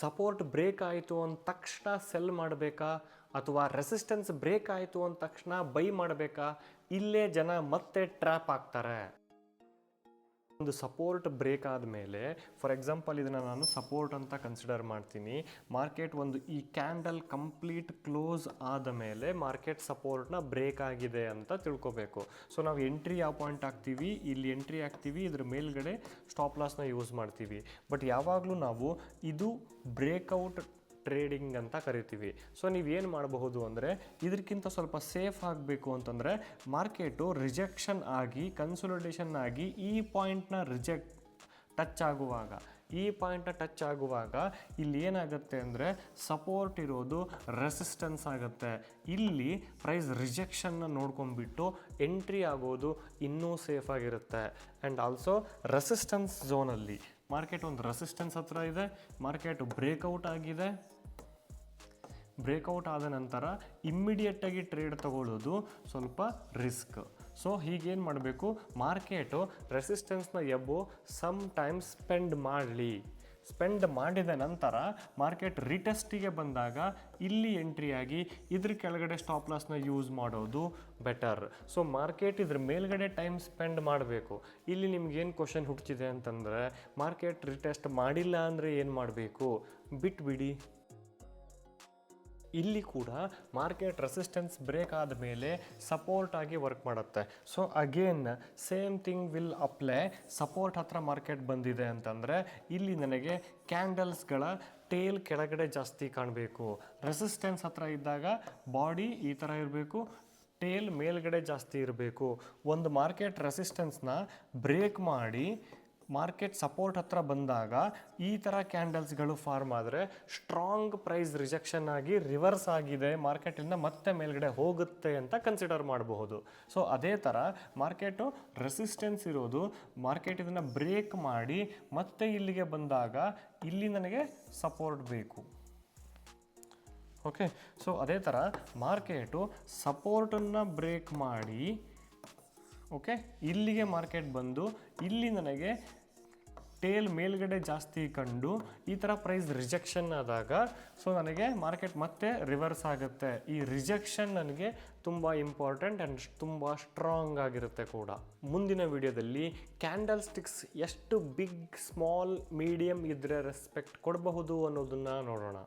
Support break ಆಯಿತು ಅಂದ ತಕ್ಷಣ ಸೆಲ್ ಮಾಡಬೇಕಾ? ಅಥವಾ ರೆಸಿಸ್ಟೆನ್ಸ್ ಬ್ರೇಕ್ ಆಯಿತು ಅಂದ ತಕ್ಷಣ ಬೈ ಮಾಡಬೇಕಾ? ಇಲ್ಲೇ ಜನ ಮತ್ತೆ ಟ್ರ್ಯಾಪ್ ಆಗ್ತಾರೆ. ಒಂದು ಸಪೋರ್ಟ್ ಬ್ರೇಕ್ ಆದಮೇಲೆ ಫಾರ್ ಎಕ್ಸಾಂಪಲ್ ಇದನ್ನು ನಾನು ಸಪೋರ್ಟ್ ಅಂತ ಕನ್ಸಿಡರ್ ಮಾಡ್ತೀನಿ. ಮಾರ್ಕೆಟ್ ಒಂದು ಈ ಕ್ಯಾಂಡಲ್ ಕಂಪ್ಲೀಟ್ ಕ್ಲೋಸ್ ಆದ ಮೇಲೆ ಮಾರ್ಕೆಟ್ ಸಪೋರ್ಟ್ನ ಬ್ರೇಕ್ ಆಗಿದೆ ಅಂತ ತಿಳ್ಕೊಬೇಕು. ಸೊ ನಾವು ಎಂಟ್ರಿ ಯಾವ ಪಾಯಿಂಟ್ ಆಗ್ತೀವಿ ಇಲ್ಲಿ ಎಂಟ್ರಿ ಆಗ್ತೀವಿ ಇದ್ರ ಮೇಲ್ಗಡೆ ಸ್ಟಾಪ್ ಲಾಸ್ನ ಯೂಸ್ ಮಾಡ್ತೀವಿ. ಬಟ್ ಯಾವಾಗಲೂ ನಾವು ಇದು ಬ್ರೇಕ್ಔಟ್ ಟ್ರೇಡಿಂಗ್ ಅಂತ ಕರಿತೀವಿ. ಸೊ ನೀವೇನು ಮಾಡಬಹುದು ಅಂದರೆ ಇದಕ್ಕಿಂತ ಸ್ವಲ್ಪ ಸೇಫ್ ಆಗಬೇಕು ಅಂತಂದರೆ ಮಾರ್ಕೆಟು ರಿಜೆಕ್ಷನ್ ಆಗಿ ಕನ್ಸುಲಟೇಷನ್ ಆಗಿ, ಈ ಪಾಯಿಂಟ್ನ ರಿಜೆಕ್ಟ್ ಟಚ್ ಆಗುವಾಗ, ಈ ಪಾಯಿಂಟ್ನ ಟಚ್ ಆಗುವಾಗ ಇಲ್ಲಿ ಏನಾಗುತ್ತೆ ಅಂದರೆ ಸಪೋರ್ಟ್ ಇರೋದು ರೆಸಿಸ್ಟೆನ್ಸ್ ಆಗುತ್ತೆ. ಇಲ್ಲಿ ಪ್ರೈಸ್ ರಿಜೆಕ್ಷನ್ನ ನೋಡ್ಕೊಂಡ್ಬಿಟ್ಟು ಎಂಟ್ರಿ ಆಗೋದು ಇನ್ನೂ ಸೇಫ್ ಆಗಿರುತ್ತೆ. ಆ್ಯಂಡ್ ಆಲ್ಸೋ ರೆಸಿಸ್ಟೆನ್ಸ್ ಝೋನಲ್ಲಿ ಮಾರ್ಕೆಟ್ ಒಂದು ರೆಸಿಸ್ಟೆನ್ಸ್ ಹತ್ರ ಇದೆ ಮಾರ್ಕೆಟ್ ಬ್ರೇಕ್ಔಟ್ ಆಗಿದೆ. ಬ್ರೇಕ್ಔಟ್ ಆದ ನಂತರ ಇಮ್ಮಿಡಿಯೇಟಾಗಿ ಟ್ರೇಡ್ ತಗೊಳ್ಳೋದು ಸ್ವಲ್ಪ ರಿಸ್ಕ್ ಸೊ ಹೀಗೇನು ಮಾಡಬೇಕು? ಮಾರ್ಕೆಟು ರೆಸಿಸ್ಟೆನ್ಸ್ನ ಎಬ್ಬು ಸಮ್ ಟೈಮ್ ಸ್ಪೆಂಡ್ ಮಾಡಲಿ. ಸ್ಪೆಂಡ್ ಮಾಡಿದ ನಂತರ ಮಾರ್ಕೆಟ್ ರಿಟೆಸ್ಟಿಗೆ ಬಂದಾಗ ಇಲ್ಲಿ ಎಂಟ್ರಿಯಾಗಿ ಇದ್ರ ಕೆಳಗಡೆ ಸ್ಟಾಪ್ ಲಾಸ್ನ ಯೂಸ್ ಮಾಡೋದು ಬೆಟರ್ ಸೊ ಮಾರ್ಕೆಟ್ ಇದ್ರ ಮೇಲ್ಗಡೆ ಟೈಮ್ ಸ್ಪೆಂಡ್ ಮಾಡಬೇಕು. ಇಲ್ಲಿ ನಿಮ್ಗೇನು ಕ್ವಶನ್ ಹುಟ್ಟಿದೆ ಅಂತಂದರೆ ಮಾರ್ಕೆಟ್ ರಿಟೆಸ್ಟ್ ಮಾಡಿಲ್ಲ ಅಂದರೆ ಏನು ಮಾಡಬೇಕು? ಬಿಟ್ಬಿಡಿ. ಇಲ್ಲಿ ಕೂಡ ಮಾರ್ಕೆಟ್ ರೆಸಿಸ್ಟೆನ್ಸ್ ಬ್ರೇಕ್ ಆದಮೇಲೆ ಸಪೋರ್ಟ್ ಆಗಿ ವರ್ಕ್ ಮಾಡುತ್ತೆ. So again same thing will apply support ಹತ್ರ ಮಾರ್ಕೆಟ್ ಬಂದಿದೆ ಅಂತಂದರೆ ಇಲ್ಲಿ ನನಗೆ ಕ್ಯಾಂಡಲ್ಸ್ಗಳ ಟೇಲ್ ಕೆಳಗಡೆ ಜಾಸ್ತಿ ಕಾಣಬೇಕು. ರೆಸಿಸ್ಟೆನ್ಸ್ ಹತ್ರ ಇದ್ದಾಗ ಬಾಡಿ ಈ ಥರ ಇರಬೇಕು ಟೇಲ್ ಮೇಲ್ಗಡೆ ಜಾಸ್ತಿ ಇರಬೇಕು. ಒಂದು ಮಾರ್ಕೆಟ್ ರೆಸಿಸ್ಟೆನ್ಸ್ನ ಬ್ರೇಕ್ ಮಾಡಿ ಮಾರ್ಕೆಟ್ ಸಪೋರ್ಟ್ ಹತ್ರ ಬಂದಾಗ ಈ ಥರ ಕ್ಯಾಂಡಲ್ಸ್ಗಳು ಫಾರ್ಮ್ ಆದರೆ ಸ್ಟ್ರಾಂಗ್ ಪ್ರೈಸ್ ರಿಜೆಕ್ಷನ್ ಆಗಿ ರಿವರ್ಸ್ ಆಗಿದೆ. ಮಾರ್ಕೆಟಿಂದ ಮತ್ತೆ ಮೇಲ್ಗಡೆ ಹೋಗುತ್ತೆ ಅಂತ ಕನ್ಸಿಡರ್ ಮಾಡಬಹುದು. ಸೊ, ಅದೇ ಥರ ಮಾರ್ಕೆಟು ರೆಸಿಸ್ಟೆನ್ಸ್ ಇರೋದು. ಮಾರ್ಕೆಟ್ ಇದನ್ನು ಬ್ರೇಕ್ ಮಾಡಿ ಮತ್ತೆ ಇಲ್ಲಿಗೆ ಬಂದಾಗ ಇಲ್ಲಿ ನನಗೆ ಸಪೋರ್ಟ್ ಬೇಕು. ಓಕೆ ಸೊ ಅದೇ ಥರ ಮಾರ್ಕೆಟು ಸಪೋರ್ಟನ್ನು ಬ್ರೇಕ್ ಮಾಡಿ ಓಕೆ ಇಲ್ಲಿಗೆ ಮಾರ್ಕೆಟ್ ಬಂದು, ಇಲ್ಲಿ ನನಗೆ ಟೇಲ್ ಮೇಲ್ಗಡೆ ಜಾಸ್ತಿ ಕಂಡು, ಈ ಥರ ಪ್ರೈಸ್ ರಿಜೆಕ್ಷನ್ ಆದಾಗ ಸೊ ನನಗೆ ಮಾರ್ಕೆಟ್ ಮತ್ತೆ ರಿವರ್ಸ್ ಆಗುತ್ತೆ. ಈ ರಿಜೆಕ್ಷನ್ ನನಗೆ ತುಂಬ ಇಂಪಾರ್ಟೆಂಟ್ ಆ್ಯಂಡ್ ತುಂಬ ಸ್ಟ್ರಾಂಗ್ ಆಗಿರುತ್ತೆ ಕೂಡ. ಮುಂದಿನ ವಿಡಿಯೋದಲ್ಲಿ ಕ್ಯಾಂಡಲ್ ಸ್ಟಿಕ್ಸ್ ಎಷ್ಟು ಬಿಗ್ ಸ್ಮಾಲ್ ಮೀಡಿಯಮ್ ಇದ್ದರೆ ರೆಸ್ಪೆಕ್ಟ್ ಕೊಡಬಹುದು ಅನ್ನೋದನ್ನು ನೋಡೋಣ.